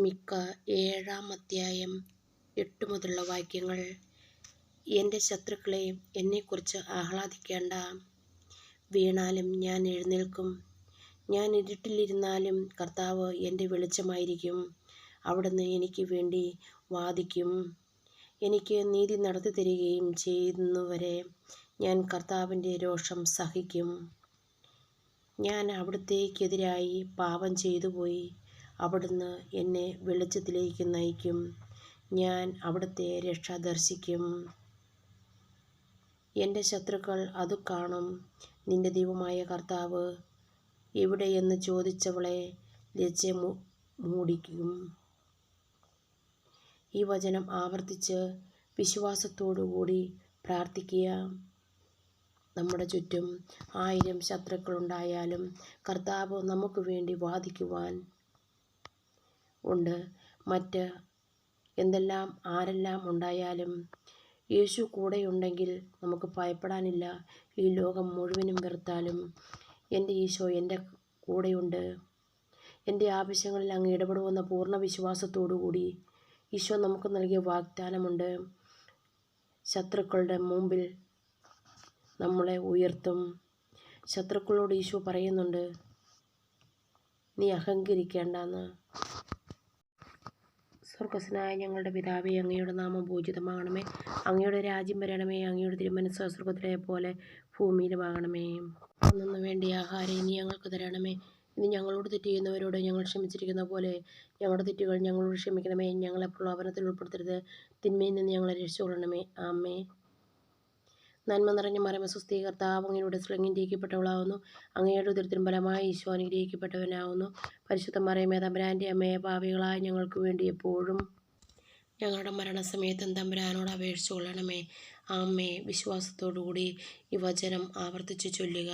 മിക്ക ഏഴാം അധ്യായം എട്ട് മുതലുള്ള വാക്യങ്ങൾ. എന്റെ ശത്രുക്കളെ എന്നെക്കുറിച്ച് ആഹ്ലാദിക്കേണ്ട. വീണാലും ഞാൻ എഴുന്നേൽക്കും. ഞാൻ ഇരുട്ടിലിരുന്നാലും കർത്താവ് എന്റെ വെളിച്ചമായിരിക്കും. അവിടുന്ന് എനിക്ക് വേണ്ടി വാദിക്കും. എനിക്ക് നീതി നടത്തി തരികയും ചെയ്യുന്നവരെ ഞാൻ കർത്താവിന്റെ രോഷം സഹിക്കും. ഞാൻ അവിടുത്തേക്കെതിരായി പാപം ചെയ്തുപോയി. അവിടുന്ന് എന്നെ വെളിച്ചത്തിലേക്ക് നയിക്കും. ഞാൻ അവിടുത്തെ രക്ഷ ദർശിക്കും. എന്റെ ശത്രുക്കൾ അത് കാണും. നിന്റെ ദൈവമായ കർത്താവ് എവിടെയെന്ന് ചോദിച്ചവളെ ലജ്ജ മൂടിക്കും. ഈ വചനം ആവർത്തിച്ച് വിശ്വാസത്തോടുകൂടി പ്രാർത്ഥിക്കുക. നമ്മുടെ ചുറ്റും ആയിരം ശത്രുക്കളുണ്ടായാലും കർത്താവ് നമുക്ക് വേണ്ടി വാദിക്കുവാൻ ഉണ്ട്. മറ്റ് എന്തെല്ലാം ആരെല്ലാം ഉണ്ടായാലും യേശു കൂടെയുണ്ടെങ്കിൽ നമുക്ക് ഭയപ്പെടാനില്ല. ഈ ലോകം മുഴുവനും വെറുത്താലും എന്റെ ഈശോ എന്റെ കൂടെയുണ്ട്. എന്റെ ആവശ്യങ്ങളിൽ അങ്ങ് ഇടപെടുമെന്ന പൂർണ വിശ്വാസത്തോടുകൂടി ഈശോ നമുക്ക് നൽകിയ വാഗ്ദാനമുണ്ട്. ശത്രുക്കളുടെ മുമ്പിൽ നമ്മളെ ഉയർത്തും. ശത്രുക്കളോട് ഈശോ പറയുന്നുണ്ട് നീ അഹങ്കരിക്കേണ്ടെന്ന്. സ്വർഗസ്നായ ഞങ്ങളുടെ പിതാവേ അങ്ങയുടെ നാമം പൂജിതമാകണമേ. അങ്ങയുടെ രാജ്യം വരണമേ അങ്ങയുടെ തിരുമനസ് സ്വർഗത്തിലെ പോലെ ഭൂമിയിലുമാകണമേ അന്നു വേണ്ടി ആഹാരം ഇനി ഞങ്ങൾക്ക് തരണമേ. ഇനി ഞങ്ങളോട് തെറ്റ് ചെയ്യുന്നവരോട് ഞങ്ങൾ ക്ഷമിച്ചിരിക്കുന്ന പോലെ ഞങ്ങളുടെ തെറ്റുകൾ ഞങ്ങളോട് ക്ഷമിക്കണമേ. ഞങ്ങളെ പ്രലോഭനത്തിൽ ഉൾപ്പെടുത്തരുത്. തിന്മയിൽ നിന്ന് ഞങ്ങളെ രക്ഷിച്ചുകൊള്ളണമേ. ആമേ നന്മ നിറഞ്ഞ മരമ സുസ്ഥീകർത്താവ് അങ്ങയുടെ ശ്രംഗിന്റെക്കപ്പെട്ടവളാവുന്നു അങ്ങയുടെ ഉദരത്തിനും ഫലമായി ഈശോ അനുഗ്രഹിക്കപ്പെട്ടവനാവുന്നു പരിശുദ്ധ മറിയമേ തമ്പുരാന്റെ അമ്മയെ പാപികളായ ഞങ്ങൾക്ക് വേണ്ടി എപ്പോഴും ഞങ്ങളുടെ മരണസമയത്തും തമ്പുരാനോട് അപേക്ഷിച്ചു കൊള്ളണമേ ആമ്മേ വിശ്വാസത്തോടുകൂടി ഈ വചനം ആവർത്തിച്ചു ചൊല്ലുക.